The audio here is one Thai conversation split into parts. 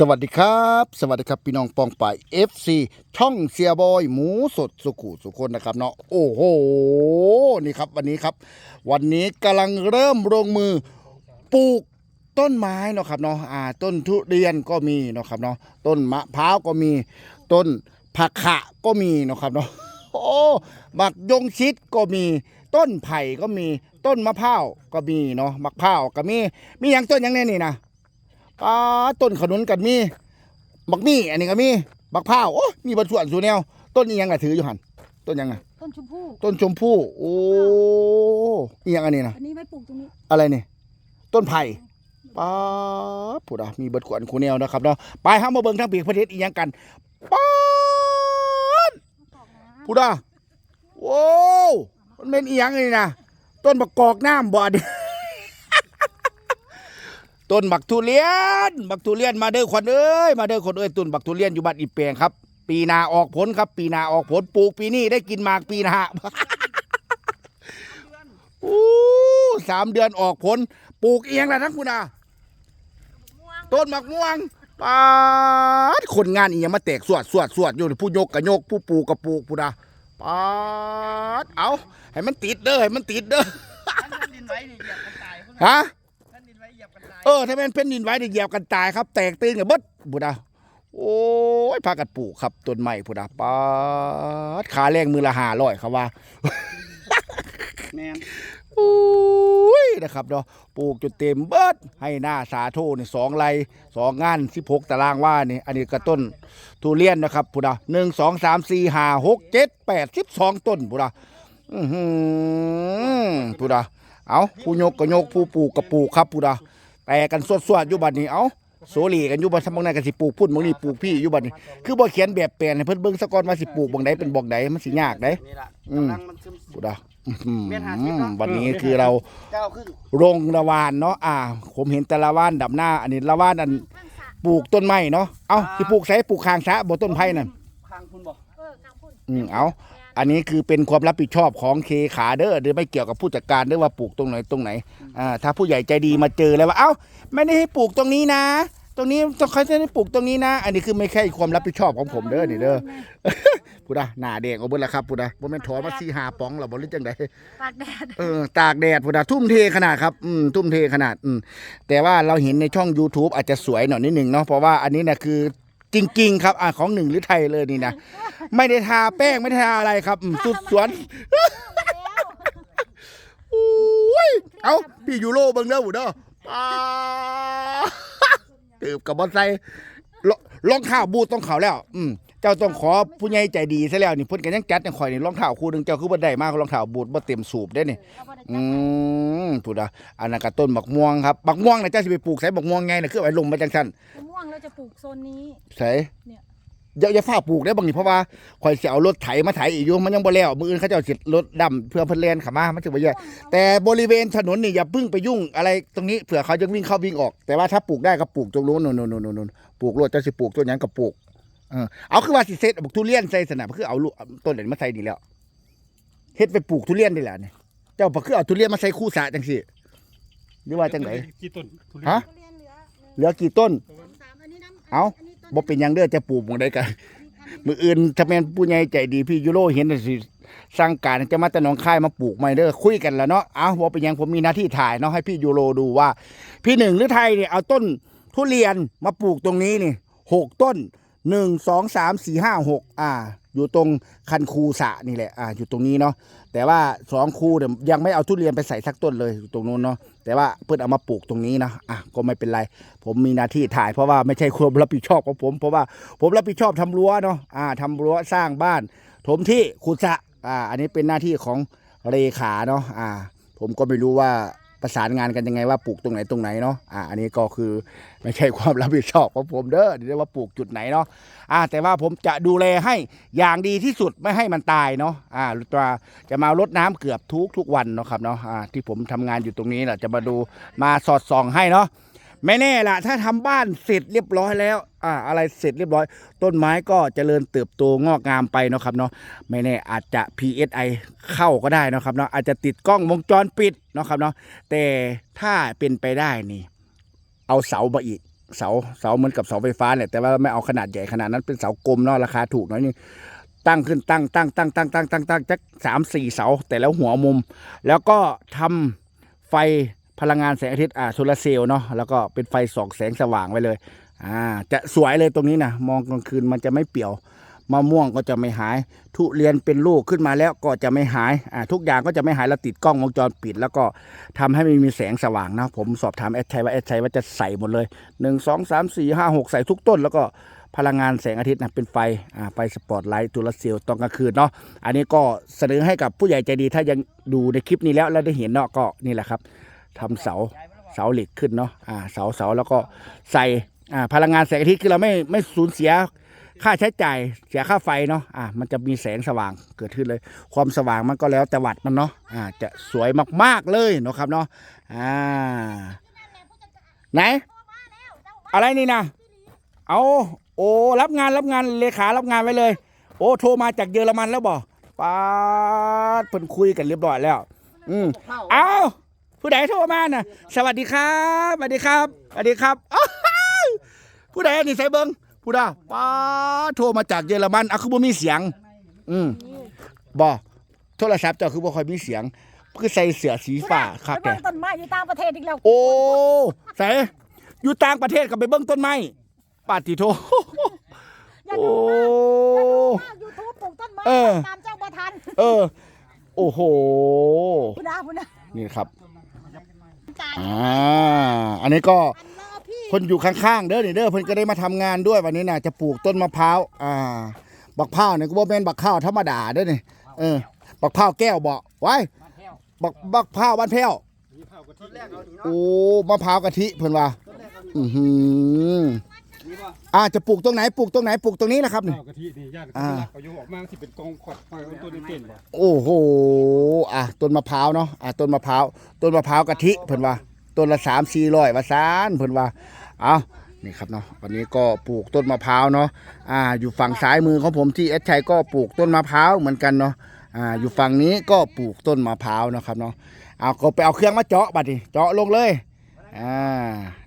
สวัสดีครับ สวัสดีครับ พี่น้องปองไป FC ช่องเสียบอย หมูสดสุขุสุคนนะครับเนาะโอ้โหนี่ครับวันนี้ครับ วันนี้กำลังเริ่มลงมือปลูกต้นไม้เนาะครับเนาะอ่า ต้นทุเรียนก็มีเนาะครับเนาะต้นมะพร้าวก็มี ต้นผักขะก็มีเนาะครับเนาะโอ้บักยงชิดก็มีต้นไผ่ก็มีต้นมะพร้าวก็มีเนาะมะพร้าวก็มีมีอย่างต้นอย่างแนี้นี่นะ ป้าต้นขนุนกันมีบักมี่อันนี้ก็มีบักพร้าวโอ้มีบรรส่วนสูแนว ต้นนี้ยังไงถืออยู่หันต้นยังไงต้นชมพู่ต้นชมพู่โอ้อีหยังอันนี้นะอันนี้ไว้ปลูกตรงนี้อะไรนี่ต้นไผ่ป้าดพูดอะมีบรรขวนคูแนวนะครับเนาะไปห้ามาเบิ่งทั้งปีกประเทศอีหยังกันป้าดตอกนะพูดอะโว้วมันเป็นอีหยังนี่นะต้นบักกอกน้ำบ่อดิ ต้นบักทุเรียน บักทุเรียนมาเด้อคนเอ้ยมาเด้อคนเอ้ยต้นบักทุเรียนอยู่บ้านอีแปลงครับ ปีหนาออกผลครับ ปีหนาออกผลปลูกปีนี้ได้กินหมากปีหนาอู้สามเดือนออกผลปลูกเอียงแล้วทั้งคุณอาต้นหมักม่วงปาดคนงานอีหยังมาแตกสวดสวดสวดอยู่ผู้ยกกะยกผู้ปลูกกะปลูกพูดาปาดเอาให้มันติดเด้อให้มันติดเด้อท่านดินไว้นี่เหยียบกันตายคุณฮะท่านดินไว้ เหยียบกันตายเออถ้าเป็นเป็นดินไหว้ได้เหยียบกันตายครับ แตกตื่นกับเบิดพูดาโอ้ยพากันปลูกครับต้นไม้พูดาปาดขาแรงมือละห้าร้อยเขาว่าแมนอุ้ยนะครับเนาะปลูกจนเต็มเบิดให้หน้าสาโทนี่สองไรสองงานสิบหกตารางว่านี่ อันนี้ก็ต้นทุเรียนนะครับพุดาหนึ่งสองสามสี่ห้าหกเจ็ดแปดสิบสองต้นพุดาอือหือพุดาเอาผู้ยกก็ยกผู้ปลูกก็ปลูกครับพุดา แต่กันสวดสวดๆอยู่บัดนี้เอาโซลีกันอยู่บัดสมองไหนกันสิปลูกพุ่นบางนี้ปลูกพี่อยู่บัดนี้คือบ่เขียนแบบแปลนให้เพิ่นเบิ่งซะก่อนว่าสิปลูกบางใดเป็นบอกใดมันสิยากเด้นี่ล่ะอืมกำลังมันซึมพุดาอื้อหือเม็ดห้าสิบเนาะวันนี้คือเราเก้าครึ่งโรงละวานเนาะอ่า ผมเห็นแต่ละวานดับหน้า อันนี้ละวานอันข้างสระปลูกต้นไม้เนาะเอาที่ปลูกใส่ปลูกคางซะบ่ต้นไผ่นั่นข้างคุณบอกเออข้างพุ่นอืมเอา อันนี้คือเป็นความรับผิดชอบของเคขาเด้อหรือไม่เกี่ยวกับผู้จัดการเด้อว่าปลูกตรงไหนตรงไหนอ่าถ้าผู้ใหญ่ใจดีมาเจอแล้วว่าเอ้าไม่ได้ให้ปลูกตรงนี้นะ ตรงนี้ต้องเขาจะได้ปลูกตรงนี้นะ อันนี้คือไม่ใช่ความรับผิดชอบของผมเด้อนี่เด้อพูดอะหน้าแดงเอาเบิดแล้วครับพูดอะบ่แม่นถอนมาสี่ห้าป๋องหรอบ่หรือจังได ตากแดด เออตากแดดพุดาทุ่มเทขนาดครับอืมทุ่มเทขนาดอืมแต่ว่าเราเห็นในช่อง YouTube อาจจะสวยหน่อยนิดหนึ่งเนาะเพราะว่าอันนี้เนี่ยคือ จริง ๆ ครับอ่าของหนึ่งหรือไทยเลยนี่นะไม่ได้ทาแป้งไม่ได้ทาอะไรครับอืมสุดสวนแล้วอุ้ยเอาพี่ยูโรเบิ่งเด้อบุเด้อป้าตืบกับบอลไซรรองเท้าบูทต้องเขาแล้ว อืมเจ้าต้องขอผู้ใหญ่ใจดีซะแล้วนี่เพิ่นก็ยังจัดจังข่อยนี่รองเท้าคู่หนึงเจ้าคือบ่ได้มากรองเท้าบูทบ่เต็มสูบได้นี่เอาบ่ได้อืจับมพูดอะอันนั้นก็ต้นบักม่วงครับบักม่วงนะเจ้าสิไปปลูกใส่บักม่วงไงนะคือไว้ลมมาจังซั่นมะม่วงเราจะปลูกโซนนี้ใส่เนี่ย อย่าอย่าฟ้าปลูกได้บางทีเพราะว่าข่อยสิเอารถไถมาไถอีกอยู่มันยังบ่แล้วมื้ออื่นเขาเจ้าสิรถดำเพื่อเพิ่นแล่นเข้ามามันสิบ่เยอะ แต่บริเวณถนนนี่อย่าเพิ่งไปยุ่งอะไรตรงนี้เผื่อเขาจะวิ่งเข้าวิ่งออก แต่ว่าถ้าปลูกได้ก็ปลูกตรงนู้นนู่นๆๆๆๆปลูกรถเจ้าสิปลูกต้นหยังก็ปลูก เออเอาคือว่าสิเซ็ตบักทุเรียนใส่สนามคือเอาลูกต้นเหล่นมาใส่นี่แล้วเฮ็ดไปปลูกทุเรียนนี่แหละนี่เจ้าบ่คือเอาทุเรียนมาใส่คู่สระจังซี่หรือว่าจังไดกี่ต้นทุเรียนฮะทุเรียนเหลือเหลือกี่ต้น สองสามอันนี้น้ำเอ้า นนี้ต้นบ่เป็นหยังเด้อจะปลูกหมองใดกัน มืออื่นถ้าแม่นผู้ใหญ่ใจดีพี่ยูโรเห็นน่ะสิสั่งการจะมาแต่หนองคายมาปลูกใหม่เด้อคุยกันแล้วเนาะเอ้าบ่เป็นหยังผมมีหน้าที่ถ่ายเนาะให้พี่ยูโรดูว่า พี่หนึ่งหรือไทยเนี่ยเอาต้นทุเรียนมาปลูกตรงนี้นี่หกต้น หนึ่งสองสามสี่ห้าหกอ่า อยู่ตรงคันคูสะนี่แหละอ่าอยู่ตรงนี้เนาะแต่ว่าสองคูเนี่ยยังไม่เอาทุเรียนไปใส่สักต้นเลยอยู่ตรงนู้นเนาะแต่ว่าเพิ่อนเอามาปลูกตรงนี้นะอะก็ไม่เป็นไร ผมมีหน้าที่ถ่ายเพราะว่าไม่ใช่ความรับผิดชอบของผม เพราะว่าผมรับผิดชอบทำรั้วเนาะอ่าทำรั้วสร้างบ้าน ถมที่ขุดสะอ่าอันนี้เป็นหน้าที่ของเลขาเนาะอ่า ผมก็ไม่รู้ว่า ประสานงานกันยังไงว่าปลูกตรงไหนตรงไหนเนาะอ่าอันนี้ก็คือไม่ใช่ความรับผิดชอบของผมเด้อเดี๋ยวว่าปลูกจุดไหนเนาะอ่าแต่ว่าผมจะดูแลให้อย่างดีที่สุดไม่ให้มันตายเนาะอ่าตัวจะมารดน้ำเกือบทุกทุกวันเนาะครับเนาะอ่าที่ผมทำงานอยู่ตรงนี้แหละจะมาดูมาสอดส่องให้เนาะ ไม่แน่ล่ะถ้าทำบ้านเสร็จเรียบร้อยแล้ว อ่า อะไรเสร็จเรียบร้อย ต้นไม้ก็เจริญเติบโตงอกงามไปเนาะครับเนาะไม่แน่อาจจะ PSI เข้าก็ได้เนาะครับเนาะอาจจะติดกล้องวงจรปิดเนาะครับเนาะแต่ถ้าเป็นไปได้นี่ เอาเสามาอีกเสาเสาเหมือนกับเสาไฟฟ้าเนี่ยแต่ว่าไม่เอาขนาดใหญ่ขนาดนั้นเป็นเสากลมเนาะราคาถูกหน้อยนี่ตั้งขึ้นตั้งตั้งตั้งตั้งตั้งตั้งตั้งจักสามสี่เสาแต่แล้วหัวมุม แล้วก็ทำไฟ พลังงานแสงอาทิตย์อ่าโซลาเซลล์เนาะแล้วก็เป็นไฟส่องแสงสว่างไว้เลยอ่าจะสวยเลยตรงนี้นะมองกลางคืนมันจะไม่เปี่ยวมะม่วงก็จะไม่หาย ทุเรียนเป็นลูกขึ้นมาแล้วก็จะไม่หายอ่าทุกอย่างก็จะไม่หายเราติดกล้องวงจรปิด แล้วก็ทำให้มันมีแสงสว่างนะผมสอบถามแอดชัยว่าแอดชัยว่าจะใส่หมดเลยหนึ่งสองสามสี่ห้าหกใส่ทุกต้น แล้วก็พลังงานแสงอาทิตย์นะเป็นไฟอ่าไฟสปอตไลท์ตัวละเซลล์ตอนกลางคืนเนาะอันนี้ก็เสนอให้กับผู้ใหญ่ใจดีถ้ายังดูในคลิปนี้แล้วแล้วได้เห็นเนาะก็นี่แหละครับ ทำเสาเสาเหล็กขึ้นเนาะอ่าเสาเสาแล้วก็ใส่อ่าพลังงานแสงอาทิตย์คือเราไม่ไม่สูญเสียค่าใช้จ่ายเสียค่าไฟเนาะอ่ามันจะมีแสงสว่างเกิดขึ้นเลย ความสว่างมันก็แล้วแต่วัดมันเนาะอ่าจะสวยมากๆเลยเนาะครับเนาะอ่าไหน อะไรนี่นะเอาโอ้รับงานรับงานเลขารับงานไว้เลย โอ้โทรมาจากเยอรมันแล้วบ่ป้าเพิ่นคุยกันเรียบร้อยแล้ว อืมเอา ผู้ใดโทรมาน่ะ สวัสดีครับสวัสดีครับสวัสดีครับอ้าวผู้ใดนี่ใส่เบิงผู้ใดป้าดโทรมาจากเยอรมันอะคือบ่มีเสียง อืมบ่โทรศัพท์เจ้าคือบ่ค่อยมีเสียงคือใส่เสื้อสีฟ้าครับไปแต่เบิ่งต้นไม้อยู่ต่างประเทศอีกแล้วโอ้ใส่อยู่ต่างประเทศก็ไปเบิ่งต้นไม้ปาติโทอย่าโอ้ดูมากยูทูบปลูกต้นไม้เออตามเจ้าประทันเออ โอ้โหพุดาพุดานี่ครับ จ่ายอ่าอันนี้ก็อันรอพี่คนอยู่ข้างๆ เด้อนี่เด้อเพิ่นก็ได้มาทำงานด้วยวันนี้น่ะจะปลูกต้นมะพร้าวอ่าบักพร้าวเนี่ยก็บ่แม่นบักข้าวธรรมดาเด้อนี่เออบักพร้าวแก้วบ่ไว้บักบักพร้าวบ้านแพ้วต้นแรกเอานี่เนาะโอ้มะพร้าวกะทิเพิ่นว่า ต้นแรกเอานี่อือหือ นี่ป่ะอ่าจะปลูกตรงไหนปลูกตรงไหนปลูกตรงนี้แหละครับนี่ ข้าวกะทินี่ญาติอ่าเขาโยกออกมาที่เป็นกองขวดไฟต้นนี้เป็นบ่โอ้โหอะต้นมะพร้าวเนาะอะต้นมะพร้าวต้นมะพร้าวกะทิเพิ่นว่าต้นละสามสี่ร้อยว่าซานเพิ่นว่าเอานี่ครับเนาะวันนี้ก็ปลูกต้นมะพร้าวเนาะอ่าอยู่ฝั่งซ้ายมือของผมที่เอสชัยก็ปลูกต้นมะพร้าวเหมือนกันเนาะอ่าอยู่ฝั่งนี้ก็ปลูกต้นมะพร้าวเนาะครับเนาะเอาก็ไปเอาเครื่องมาเจาะบัดนี้เจาะลงเลย อ่า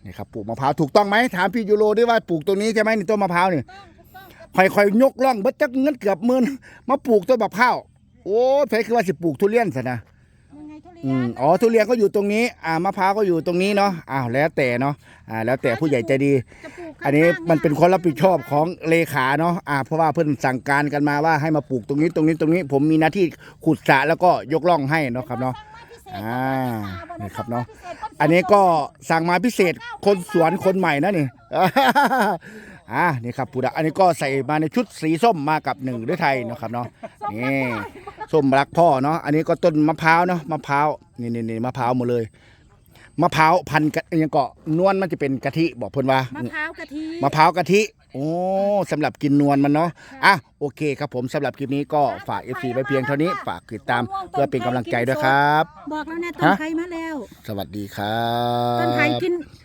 นี่ครับปลูกมะพร้าวถูกต้องไหมถามพี่ยูโรด้วยว่าปลูกตรงนี้ใช่ไหมนี่ต้นมะพร้าวนี่ค่อยๆยกล่องเบิดจักเงินเกือบหมื่นมาปลูกต้นมะพร้าวโอ้ยเพคือว่าสิปลูกทุเรียนซะนะยังไงทุเรีอืยมนอ๋อทุเรียนก็อยู่ตรงนี้อ่ามะพร้าวก็อยู่ตรงนี้เนาะอ้าวแล้วแต่เนาะอ่าแล้วแต่ผู้ใหญ่ใจดีจะปลูกอันนี้ข้างๆมันเป็นความรับผิดชอบของเลขาเนาะอ่าเพราะว่าเพิ่นสั่งการกันมาว่าให้มาปลูกตรงนี้ตรงนี้ตรงนี้ ผมมีหน้าที่ขุดสระแล้วก็ยกล่องให้เนาะครับเนาะ อ่านี่ครับเนาะอันนี้ก็สั่งมาพิเศษคนสวนคนใหม่นะนี่อ่านี่ครับปูดะอันนี้ก็ใส่มาในชุดสีส้มมากับหนึ่งด้วยไทยเนาะครับเนาะนี่ส้มรักพ่อเนาะอันนี้ก็ต้นมะพร้าวเนาะมะพร้าวนี่นี่นี่มะพร้าวหมดเลย มะพร้าวพันธุ์กะยังเกาะนวลมันจะเป็นกะทิบอกเพิ่นว่า มะพร้าวกะทิมะพร้าวกะทิ โอ้สำหรับกินนวลมันเนาะ อะ โอเคครับผมสำหรับคลิปนี้ก็ฝาก FC ไว้เพียงเท่านี้ ฝากติดตามเพื่อเป็นกำลังใจด้วยครับ บอกแล้วนะต้นฮะไผ่มาแล้ว สวัสดีครับ ต้นไผ่กิน